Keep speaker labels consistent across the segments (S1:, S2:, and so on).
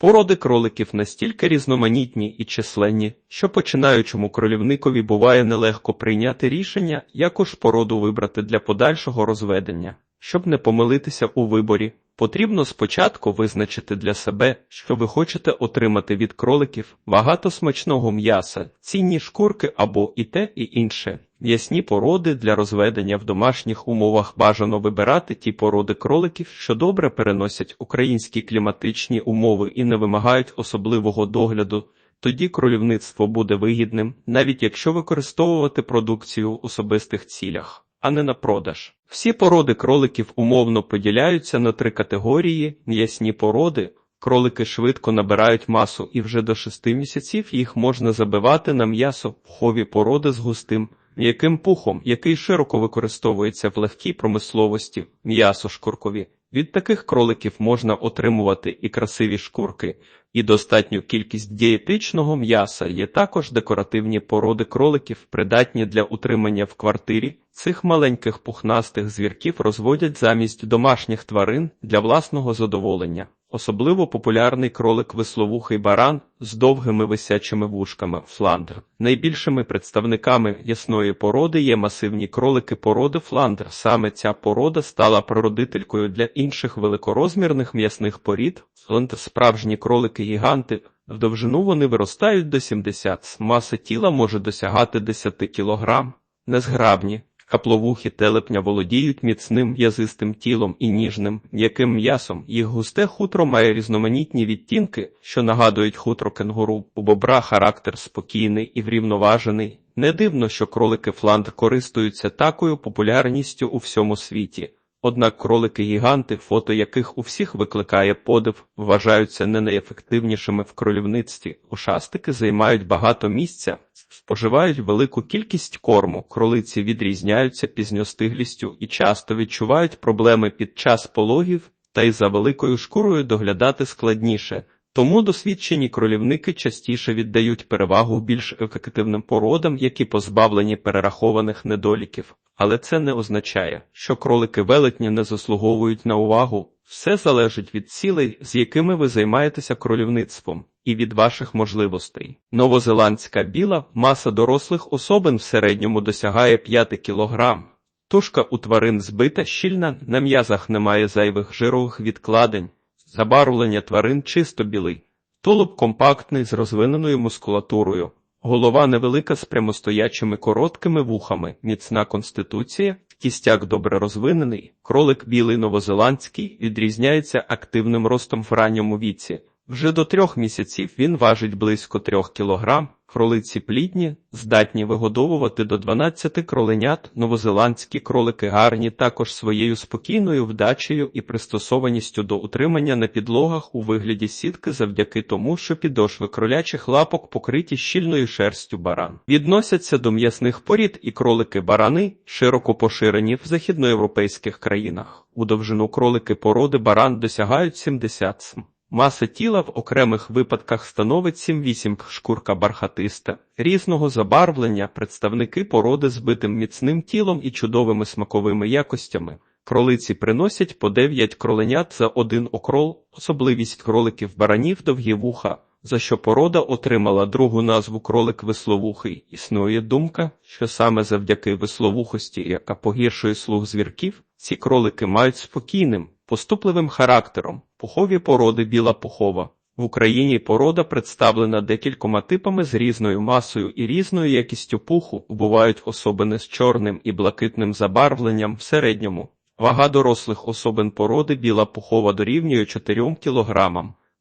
S1: Породи кроликів настільки різноманітні і численні, що починаючому кролівникові буває нелегко прийняти рішення, яку ж породу вибрати для подальшого розведення. Щоб не помилитися у виборі, потрібно спочатку визначити для себе, що ви хочете отримати від кроликів багато смачного м'яса, цінні шкурки або і те, і інше. М'ясні породи для розведення в домашніх умовах бажано вибирати ті породи кроликів, що добре переносять українські кліматичні умови і не вимагають особливого догляду. Тоді кролівництво буде вигідним, навіть якщо використовувати продукцію в особистих цілях, а не на продаж. Всі породи кроликів умовно поділяються на три категорії: м'ясні породи. Кролики швидко набирають масу і вже до 6 місяців їх можна забивати на м'ясо, пухові породи з густим, м'яким пухом, який широко використовується в легкій промисловості, м'ясо шкуркові. Від таких кроликів можна отримувати і красиві шкурки, і достатню кількість дієтичного м'яса. Є також декоративні породи кроликів, придатні для утримання в квартирі. Цих маленьких пухнастих звірків розводять замість домашніх тварин для власного задоволення. Особливо популярний кролик висловухий баран з довгими висячими вушками фландр. Найбільшими представниками ясної породи є масивні кролики породи фландр. Саме ця порода стала прародителькою для інших великорозмірних м'ясних порід. Фландр справжні кролики-гіганти. В довжину вони виростають до 70, маса тіла може досягати 10 кг. Незграбні, Капловухи телепня володіють міцним в'язистим тілом і ніжним, м'яким м'ясом. Їх густе хутро має різноманітні відтінки, що нагадують хутро кенгуру. У бобра характер спокійний і врівноважений. Не дивно, що кролики Фланд користуються такою популярністю у всьому світі. Однак кролики-гіганти, фото яких у всіх викликає подив, вважаються не найефективнішими в кролівництві. Ушастики займають багато місця, споживають велику кількість корму, кролиці відрізняються пізньостиглістю і часто відчувають проблеми під час пологів, та й за великою шкурою доглядати складніше. Тому досвідчені кролівники частіше віддають перевагу більш ефективним породам, які позбавлені перерахованих недоліків. Але це не означає, що кролики велетні не заслуговують на увагу. Все залежить від цілей, з якими ви займаєтеся кролівництвом, і від ваших можливостей. Новозеландська біла маса дорослих особин в середньому досягає 5 кг. Тушка у тварин збита, щільна, на м'язах немає зайвих жирових відкладень. Забарвлення тварин чисто білий, тулуб компактний з розвиненою мускулатурою, голова невелика з прямостоячими короткими вухами, міцна конституція, кістяк добре розвинений, кролик білий новозеландський відрізняється активним ростом в ранньому віці. Вже до трьох місяців він важить близько трьох кілограм. Кролиці плідні, здатні вигодовувати до 12 кроленят. Новозеландські кролики гарні також своєю спокійною вдачею і пристосованістю до утримання на підлогах у вигляді сітки завдяки тому, що підошви кролячих лапок покриті щільною шерстю баран. Відносяться до м'ясних порід і кролики-барани, широко поширені в західноєвропейських країнах. У довжину кролики породи баран досягають 70 см. Маса тіла в окремих випадках становить 7-8 шкурка бархатиста, різного забарвлення, представники породи з битим міцним тілом і чудовими смаковими якостями. Кролиці приносять по 9 кроленят за один окрол, особливість кроликів баранів довгі вуха, за що порода отримала другу назву кролик висловухий. Існує думка, що саме завдяки висловухості, яка погіршує слух звірків, ці кролики мають спокійним, поступливим характером. Пухові породи біла пухова. В Україні порода представлена декількома типами з різною масою і різною якістю пуху, бувають особини з чорним і блакитним забарвленням в середньому. Вага дорослих особин породи біла пухова дорівнює 4 кг.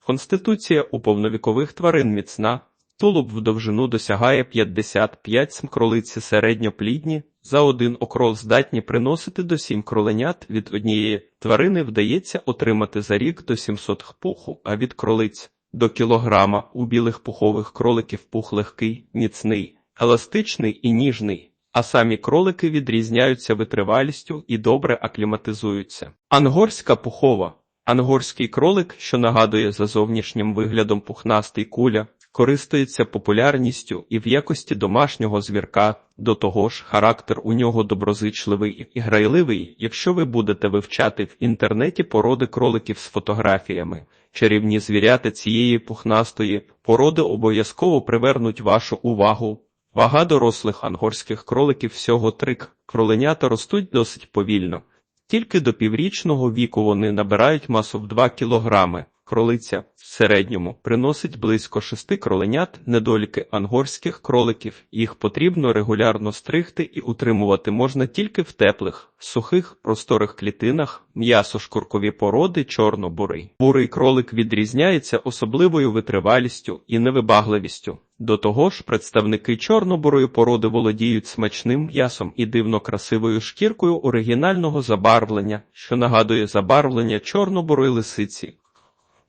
S1: Конституція у повновікових тварин міцна, тулуб в довжину досягає 55 см середньоплідні, за один окрол здатні приносити до 7 кроленят. Від однієї тварини вдається отримати за рік до 700 пуху, а від кролиць до кілограма. У білих пухових кроликів пух легкий, міцний, еластичний і ніжний, а самі кролики відрізняються витривалістю і добре акліматизуються. Ангорська пухова. Ангорський кролик, що нагадує за зовнішнім виглядом пухнастий куля, користується популярністю і в якості домашнього звірка. До того ж, характер у нього доброзичливий і грайливий. Якщо ви будете вивчати в інтернеті породи кроликів з фотографіями, чарівні звірята цієї пухнастої породи обов'язково привернуть вашу увагу. Вага дорослих ангорських кроликів всього трик. Кроленята ростуть досить повільно. Тільки до піврічного віку вони набирають масу в 2 кілограми. Кролиця в середньому приносить близько 6 кроленят, недоліки ангорських кроликів. Їх потрібно регулярно стригти і утримувати можна тільки в теплих, сухих, просторих клітинах, м'ясо шкуркові породи чорно-бурий. Бурий кролик відрізняється особливою витривалістю і невибагливістю. До того ж, представники чорно-бурої породи володіють смачним м'ясом і дивно красивою шкіркою оригінального забарвлення, що нагадує забарвлення чорно-бурої лисиці.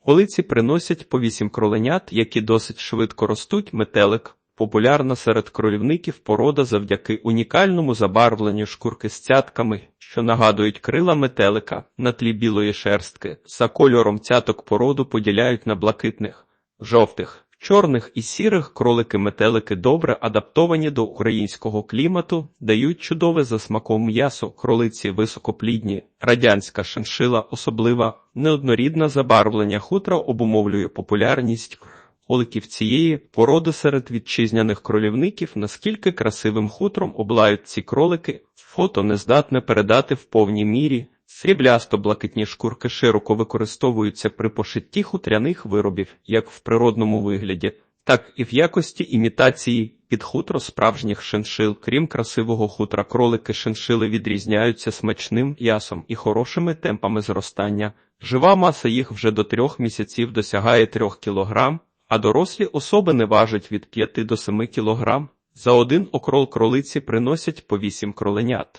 S1: Колиці приносять по вісім кроленят, які досить швидко ростуть. Метелик популярна серед кролівників порода завдяки унікальному забарвленню шкурки з цятками, що нагадують крила метелика на тлі білої шерстки. За кольором цяток породу поділяють на блакитних, жовтих, чорних і сірих кролики-метелики добре адаптовані до українського клімату, дають чудове за смаком м'ясо, кролиці високоплідні, радянська шиншила особлива, неоднорідне забарвлення хутра обумовлює популярність кроликів цієї породи серед вітчизняних кролівників, наскільки красивим хутром облають ці кролики, фото не здатне передати в повній мірі. Сріблясто-блакитні шкурки широко використовуються при пошитті хутряних виробів як в природному вигляді, так і в якості імітації під хутро справжніх шиншил. Крім красивого хутра, кролики шиншили відрізняються смачним м'ясом і хорошими темпами зростання. Жива маса їх вже до трьох місяців досягає трьох кілограм, а дорослі особи не важать від 5 до 7 кілограм. За один окрол кролиці приносять по 8 кроленят.